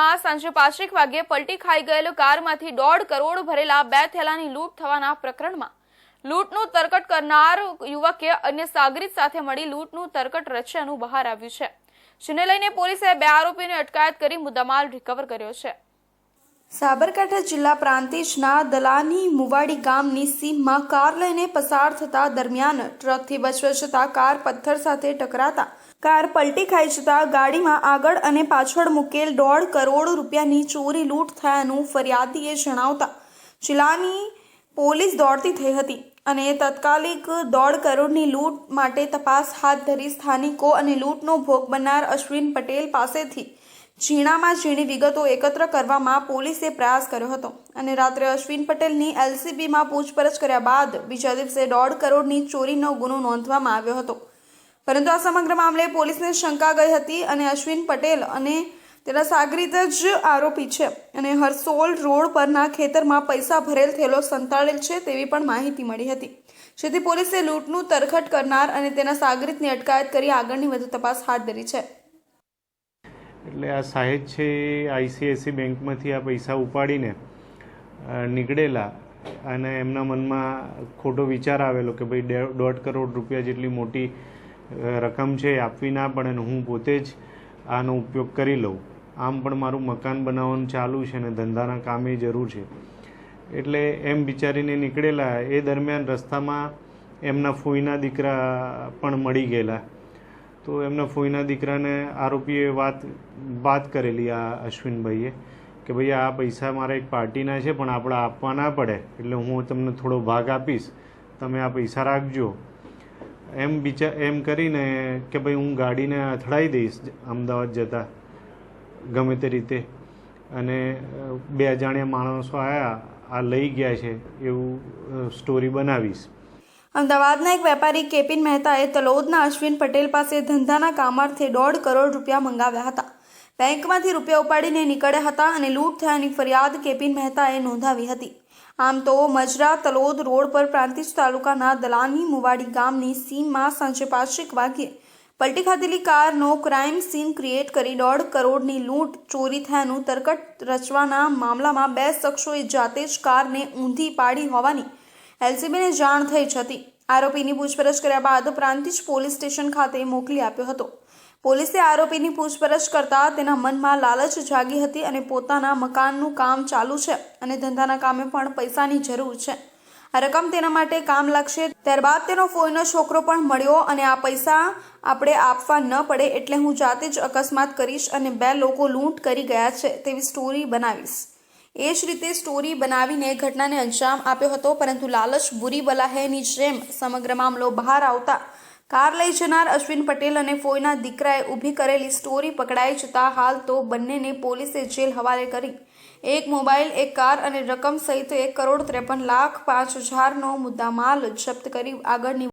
સીમમાં સાંજે પાંચેક વાગ્યે પલટી ખાઈ ગયેલો કારમાંથી દોઢ કરોડ ભરેલા બે થેલાની લૂંટ થવાના પ્રકરણમાં. લૂંટનું તરકટ કરનાર યુવકે અન્ય સાગરીત સાથે મળી લૂંટનું તરકટ રચ્યાનું બહાર આવ્યું છે. જેને લઈને પોલીસે બે આરોપીની અટકાયત કરી મુદ્દામાલ રિકવર કર્યો છે. સાબરકાંઠા જિલ્લા પ્રાંતિજના દલાની મુવાડી ગામની સીમમાં કાર લઈને પસાર થતા દરમિયાન ટ્રકથી બચવા જતા કાર પથ્થર સાથે ટકરાતા કાર પલટી ખાઈ જતા ગાડીમાં આગળ અને પાછળ મૂકેલ દોઢ કરોડ રૂપિયાની ચોરી લૂંટ થયાનું ફરિયાદીએ જણાવતા જિલ્લાની પોલીસ દોડતી થઈ હતી અને તત્કાલિક દોઢ કરોડની લૂંટ માટે તપાસ હાથ ધરી સ્થાનિકો અને લૂંટનો ભોગ બનનાર અશ્વિન પટેલ પાસેથી ઝીણામાં ઝીણી વિગતો એકત્ર કરવામાં પોલીસે પ્રયાસ કર્યો હતો અને રાત્રે અશ્વિન પટેલની એલસીબીમાં પૂછપરછ કર્યા બાદ બીજા દિવસે દોઢ કરોડની ચોરીનો ગુનો નોંધવામાં આવ્યો હતો. પરંતુ આ સમગ્ર મામલે પોલીસને શંકા ગઈ હતી અને અશ્વિન પટેલ અને તેના સાગરીત જ આરોપી છે અને હરસોલ રોડ પરના ખેતરમાં પૈસા ભરેલ થેલો સંતાડેલ છે તેવી પણ માહિતી મળી હતી. જેથી પોલીસે લૂંટનું તરખટ કરનાર અને તેના સાગરીતની અટકાયત કરી આગળની વધુ તપાસ હાથ ધરી છે. એટલે આ સાહેબ છે એ આઈસીઆઈસી બેંકમાંથી આ પૈસા ઉપાડીને નીકળેલા અને એમના મનમાં ખોટો વિચાર આવેલો કે ભાઈ દોઢ કરોડ રૂપિયા જેટલી મોટી રકમ છે આપવી ના પડે ને હું પોતે જ આનો ઉપયોગ કરી લઉં. આમ પણ મારું મકાન બનાવવાનું ચાલુ છે ને ધંધાના કામે જરૂર છે. એટલે એમ વિચારીને નીકળેલા, એ દરમિયાન રસ્તામાં એમના ફોઈના દીકરા પણ મળી ગયેલા. તો એમના ફોઈના દીકરાને આરોપીએ વાત વાત કરેલી આ અશ્વિનભાઈએ કે ભાઈ, આ પૈસા મારા એક પાર્ટીના છે, પણ આપણે આપવા ના પડે. એટલે હું તમને થોડો ભાગ આપીશ. તમે આ પૈસા રાખજો. એમ બિચા, એમ કરીને કે ભાઈ, હું ગાડીને અથડાઈ દઈશ અમદાવાદ જતા, ગમે તે રીતે. અને બે અજાણ્યા માણસો આવ્યા આ લઈ ગયા છે, એવું સ્ટોરી બનાવીશ. અમદાવાદના એક વેપારી કેપિન મહેતાએ તલોદના અશ્વિન પટેલ પાસે ધંધાના કામાર્થે દોઢ કરોડ રૂપિયા મંગાવ્યા હતા. બેંકમાંથી રૂપિયા ઉપાડીને નીકળ્યા હતા અને લૂંટ થયાની ફરિયાદ કેપિન મહેતાએ નોંધાવી હતી. આમ તો મજરા તલોદ રોડ પર પ્રાંતિજ તાલુકાના દલાની મુવાડી ગામની સીમમાં સાંજે પાંચેક વાગ્યે પલટી ખાધેલી કારનો ક્રાઇમ સીન ક્રિએટ કરી દોઢ કરોડની લૂંટ, ચોરી થયાનું તરકટ રચવાના મામલામાં બે શખ્સોએ જાતે જ કારને ઊંધી પાડી હોવાની એલસીબીને જાણ થઈ જ હતી આરોપીની પૂછપરછ કર્યા બાદ પ્રાંતિજ પોલીસ સ્ટેશન ખાતે મોકલી આપ્યો હતો. પોલીસે આરોપીની પૂછપરછ કરતા તેના મનમાં લાલચ જાગી હતી અને પોતાના મકાનનું કામ ચાલુ છે અને ધંધાના કામે પણ પૈસાની જરૂર છે. આ રકમ તેના માટે કામ લાગશે. ત્યારબાદ તેનો ફોઈનો છોકરો પણ મળ્યો અને આ પૈસા આપણે આપવા ન પડે એટલે હું જાતે જ અકસ્માત કરીશ અને બે લોકો લૂંટ કરી ગયા છે તેવી સ્ટોરી બનાવીશ. એ જ રીતે સ્ટોરી બનાવીને ઘટનાને અંજામ આપ્યો હતો, પરંતુ લાલચ બુરી બલાહેની જેમ સમગ્ર મામલો બહાર આવતા કાર લઈ જનાર અશ્વિન પટેલ અને ફોઈના દીકરાએ ઊભી કરેલી સ્ટોરી પકડાઈ જતા હાલ તો બંનેને પોલીસે જેલ હવાલે કરી. એક મોબાઈલ, એક કાર અને રકમ સહિત એક કરોડ ત્રેપન લાખ પાંચ હજારનો મુદ્દામાલ જપ્ત કરી આગળની